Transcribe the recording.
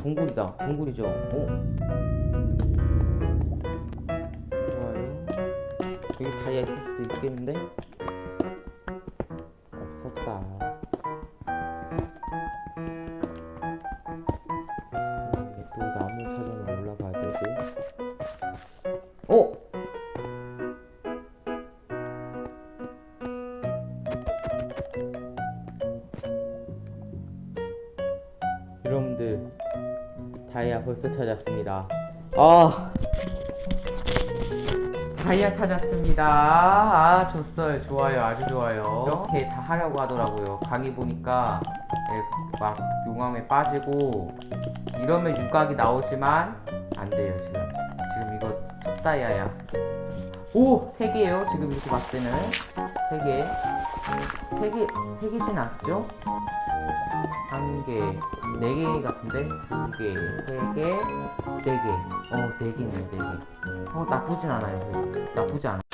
동굴이다. 동굴이죠. 오. 좋아요. 여기 다이아 있을 수도 있겠는데? 없었다. 이게 또 나무 사정으로 올라가야 되고. 어? 여러분들 다이아 벌써 찾았습니다. 아 다이아 찾았습니다. 아 좋어요, 좋아요, 아주 좋아요. 이렇게 다 하려고 하더라고요. 강의 보니까 예, 막 용암에 빠지고 이러면 육각이 나오지만 안 돼요 지금. 지금 이거 첫 다이아야. 오! 세 개예요. 지금 이렇게 봤을 때는 세 개. 세 개, 세 개진 않죠? 한 개, 네개 같은데? 두 개, 세 개, 네 개. 어, 네 개네, 네 개. 어, 나쁘진 않아요. 나쁘지 않아.